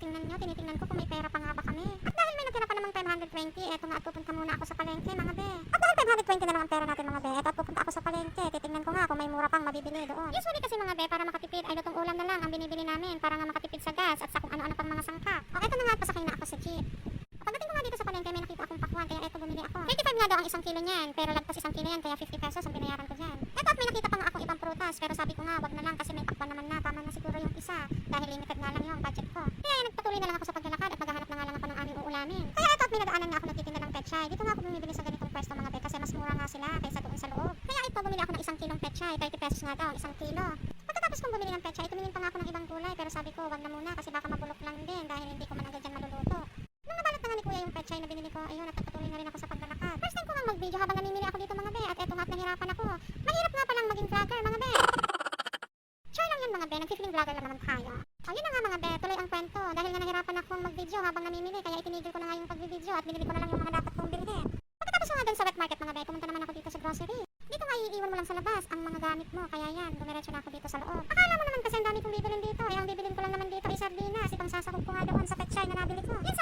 tingnan nyo, tinitingnan ko kung may pera pa nga ba kami. At dahil may natira pa namang 520, eto nga at pupunta muna ako sa palengke mga be. At dahil 520 na lang ang pera natin mga be, eto at pupunta ako sa palengke, titingnan ko nga kung may mura pang mabibili doon. Usually kasi mga be, para makatipid ay lutong ulam na lang ang binibili namin para nga makatipid sa gas at sa kung ano-ano pang mga sangkap. O eto na nga at pasakay na ako sa jeep. Pagdating ko nga dito sa palengke, may nakita akong pakwan, kaya eto bumili ako. 35 nga daw ang isang kilo niyan, pero lagpas isang kilo yan, kaya 50 pesos ang binayaran ko dyan. Eto at may nakita pa nga akong ibang prutas, pero sabi ko nga, wag na lang kasi may pakwan naman na, tama na siguro yung isa, dahil limited nga lang yung budget ko. Kaya yan, nagpatuloy na lang ako sa paglalakad at maghahanap na nga lang ako ng aming uulamin. Kaya eto at may nadaanan nga ako nagtitinda ng pechay. Dito nga ako bumibili sa ganitong pwesto mga be, kasi mas mura nga sila kaysa doon sa loob. Kaya ito, bumili ako ng isang kilong pechay, 30 pesos nga daw, ang isang kilo. Pagkatapos kong bumili ng pechay, tumingin pa nga ako ng ibang gulay, pero sabi ko, wag na muna kasi baka mabulok lang din dahil hindi ko man agad yan maluluto. Nung nabalot na nga ni Kuya yung pechay na binili ko, ayun, at na rin ako sa paglalakad. First time ko nga mag-video habang namimili ako dito mga be, at eto nga at nahirapan ako. Mahirap nga palang maging vlogger mga be. Try lang yan mga be, nag-feeling vlogger lang naman tayo. O yun na nga mga be, tuloy ang kwento. Dahil nga nahirapan akong mag-video habang namimili, kaya itinigil ko na nga yung pag-video at binili ko na lang yung mga dapat kong bilhin. Pagkatapos nga dun sa wet market mga be, pumunta naman ako dito sa grocery. Dito nga iiwan mo lang sa labas ang mga gamit mo, kaya yan, dumiretso na ako dito sa loob. Akala mo naman kasi ang dami kong bibilin dito, eh ang bibilin ko lang naman dito ay sardinas, itong sasakog ko nga doon sa pechay na nabili ko. Yan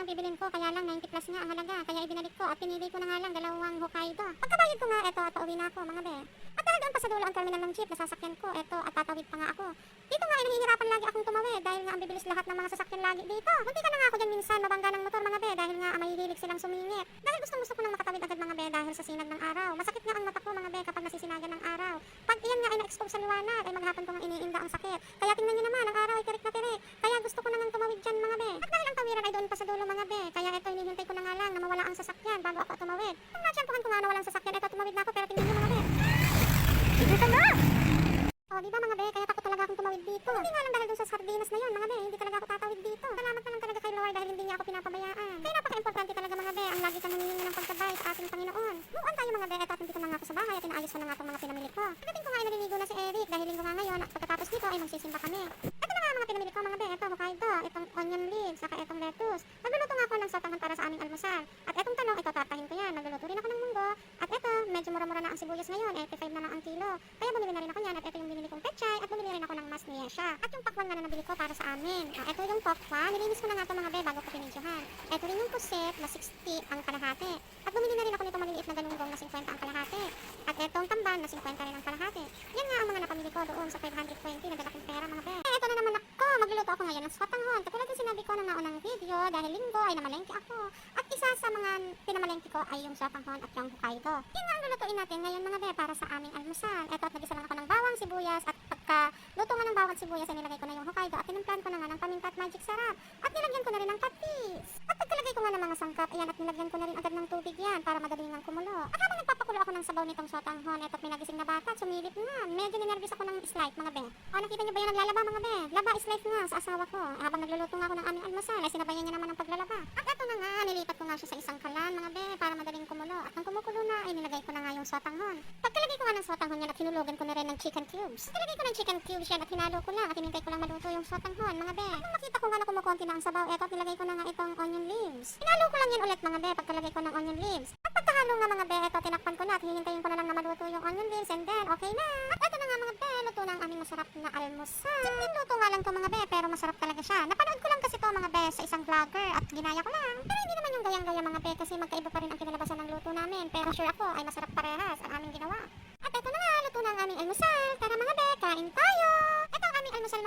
sanang malaking youngstown ang bibilin ko, kaya lang 90 plus nga ang halaga, kaya ibinalik ko at pinili ko na nga lang dalawang Hokkaido. Pagkabayad ko nga, eto at pauwi na ako mga be. At doon pa sa dulo ang terminal ng jeep na sasakyan ko, eto at tatawid pa nga ako. Dito nga ay nahihirapan lagi akong tumawid dahil nga ang bibilis lahat ng mga sasakyan lagi dito. Munti ka na nga ako dyan minsan mabangga ng motor mga be dahil nga mahihilig silang sumingit. Dahil gustong gusto ko nang makatawid agad mga be dahil sa sinag ng araw. Masakit nga ang mata ko mga be kapag nasisinagan ng araw. Pag iyan nga ay na-expose sa liwanag ay maghapon ko nga iniinda ang sakit. Kaya tingnan nyo naman, ang araw ay tirik na tirik. Kaya gusto ko na nga tumawid dyan mga be. Sasakyan bago ako tumawid. Nung natsyempohan ko nga na walang sasakyan, ito tumawid na ako pero tingnan nyo mga be. Dito na! O, di ba mga be, kaya takot talaga akong tumawid dito. Hindi nga lang dahil dun sa sardinas na yun, mga be, hindi talaga ako tatawid dito. Salamat na lang talaga kay Lord dahil hindi niya ako pinapabayaan. Kaya napaka-importante talaga mga be, ang lagi kang humihingi ng pagkabay sa ating Panginoon. Noon tayo mga be, eto at nandito na nga ako sa bahay at inaayos ko na nga itong mga pinamili ko. Pagdating ko nga ay naliligo na si Eric dahil linggo nga ngayon at pagkatapos nito ay magsisimba kami. Ito na nga mga pinamili ko mga be, ito Hokkaido, itong onion leaves, saka itong lettuce. Nagluluto para sa aming almusal. At itong talong, ito tartahin ko yan. Nagluluto rin ako ng munggo. At ito, medyo mura-mura na ang sibuyas ngayon, 85 na lang ang kilo. Kaya bumili na rin ako yan at ito yung binili kong pechay at bumili rin ako ng mas niesya. At yung pakwan nga na nabili ko para sa amin. Ah, ito yung pakwan, nilinis ko na nga ito mga be bago ko pinidyohan. Ito rin yung puset na 60 ang kalahati. At bumili na rin ako nito maliliit na galunggong na 50 ang kalahati. At itong tamban na 50 rin ang kalahati. Yan nga ang mga napamili ko doon sa 520 na dalaking pera mga be. Ako, magluluto ako ngayon ng sotanghon. Katulad ng sinabi ko nung naunang video, dahil linggo ay namalengke ako. At isa sa mga pinamalengke ko ay yung sotanghon at yung Hokkaido. Yan nga ang lulutuin natin ngayon mga be para sa aming almusal. Ito at nagisa lang ako ng bawang, sibuyas at pagka luto nga ng bawang sibuyas ay nilagay ko na yung Hokkaido at tinimplan ko na nga ng paminta at magic sarap. At nilagyan ko na rin ng patis. Ko nga ng mga sangkap, ayan at nilagyan ko na rin agad ng tubig yan para madali nang kumulo. At habang nagpapakulo ako ng sabaw nitong sotanghon, eto may nagising na bata, at sumilip nga. Medyo ninervous ako ng slide mga be. O nakita niyo ba yung naglalaba mga be? Laba is life nga sa asawa ko. Habang nagluluto nga ako ng aming almusal, ay sinabayan niya naman ang paglalaba. At eto na nga, nilipat ko nga siya sa isang kalan mga be para madaling kumulo. At nang kumukulo na, ay nilagay ko na nga yung sotanghon. Pagkalagay ko nga ng sotanghon yan at hinulugan ko na rin ng chicken cubes. Pagkalagay ko ng chicken cubes yan at hinalo ko lang at hinintay ko lang maluto yung sotanghon mga be. At nung makita ko nga na kumukonti na ang sabaw, eto at nilagay ko na nga itong onion ko lang yan ulit mga be pagkalagay ko ng onion leaves. At pagkahalo nga mga be, eto tinakpan ko na at hihintayin ko na lang na maluto yung onion leaves and then okay na. At eto na nga mga be, luto na ang aming masarap na almusal. Simpleng luto nga lang to mga be, pero masarap talaga siya. Napanood ko lang kasi to mga be sa isang vlogger at ginaya ko lang. Pero hindi naman yung gayang-gaya mga be kasi magkaiba pa rin ang kinalabasan ng luto namin. Pero sure ako ay masarap parehas ang aming ginawa. At eto na nga, luto na ang aming almusal. Tara mga be, kain tayo! Ito ang aming almusal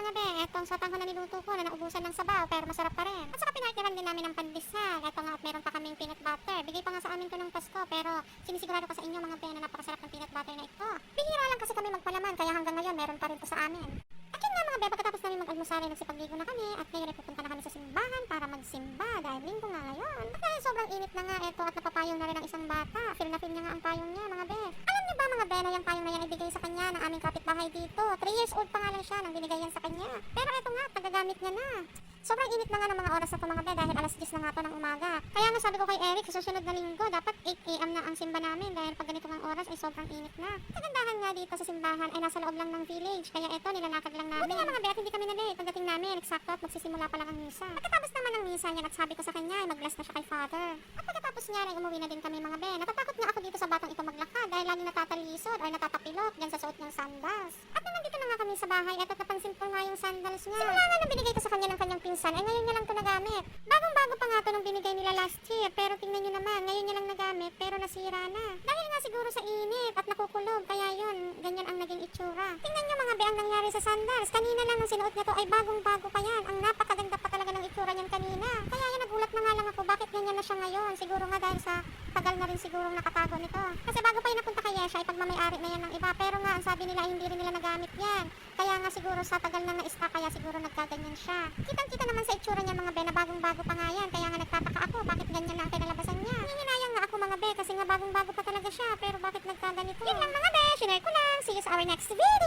Etong sotanghon na niluto ko na naubusan ng sabaw pero masarap pa rin. At saka pinartiran din namin ng pandesal. Ito nga at meron pa kaming peanut butter. Bigay pa nga sa amin to ng Pasko pero sinisigurado ko sa inyo mga be na napakasarap ng peanut butter na ito. Bihira lang kasi kami magpalaman kaya hanggang ngayon meron pa rin to sa amin. At yun nga mga be, pagkatapos namin mag-almusal ay nagsipagligo na kami at ngayon ay pupunta na kami sa simbahan para magsimba dahil linggo nga ngayon. At dahil sobrang init na nga ito at napapayong na rin ang isang bata. Feel na feel niya nga ang payong niya mga be. Niyo ba mga be na yung payong na yan ibigay sa kanya ng aming kapitbahay dito. 3 years old pa nga lang siya nang binigay yan sa kanya. Pero ito nga, tagagamit niya na. Sobrang init na nga ng mga oras na ito mga be dahil alas 10 na nga ito ng umaga. Kaya nga sabi ko kay Eric, sa susunod na linggo, dapat 8am na ang simba namin dahil pag ganito ang oras ay sobrang init na. Kagandahan nga dito sa simbahan ay nasa loob lang ng village, kaya ito nilalakad lang namin. Buti nga mga be at hindi kami na. Pagdating namin, eksakto at magsisimula pa lang ang misa. Pagkatapos naman ng misa niyan at sabi ko sa kanya, ay mag-bless na siya kay Father. At pagkatapos niya, ay umuwi na din kami mga be. Natatakot nga ako dito sa batang ito maglakad dahil lagi natatalisod or natatapilok dyan sa suot niyang sandals. At nung nandito na nga kami sa bahay, at napansin ko nga yung sandals niya. Simula nga nang binigay ko sa kanya ng kanyang pinsan, ay ngayon niya lang ito nagamit. Bagong-bago pa nga ito nung binigay nila last year, pero tingnan niyo naman, ngayon niya lang nagamit, pero nasira na. Dahil nga siguro sa init at nakukulog, kaya yun, ganyan ang naging itsura. Tingnan niyo mga be ang nangyari sa sandals. Kanina lang nung sinuot niya to ay bagong-bago pa yan. Ang napakaganda pa talaga ng itsura niyan kanina. Kaya yan, nagulat na nga lang ako, bakit ganyan na siya ngayon? Siguro nga dahil sa tagal na rin siguro nakatago nito. Kasi bago pa yung napunta kay Yesha, ay pagmamayari na yan ng iba. Pero nga, ang sabi nila, hindi rin nila nagamit yan. Kaya nga siguro sa tagal na na-stock, kaya siguro nagkaganyan siya. Kitang-kita naman sa itsura niya mga be, na bagong-bago pa nga yan. Kaya nga nagtataka ako, bakit ganyan na ang kinalabasan niya. Nanginayang nga ako mga be, kasi nga bagong-bago pa talaga siya. Pero bakit nagkaganito? Yun lang mga be, share ko lang. See you sa our next video!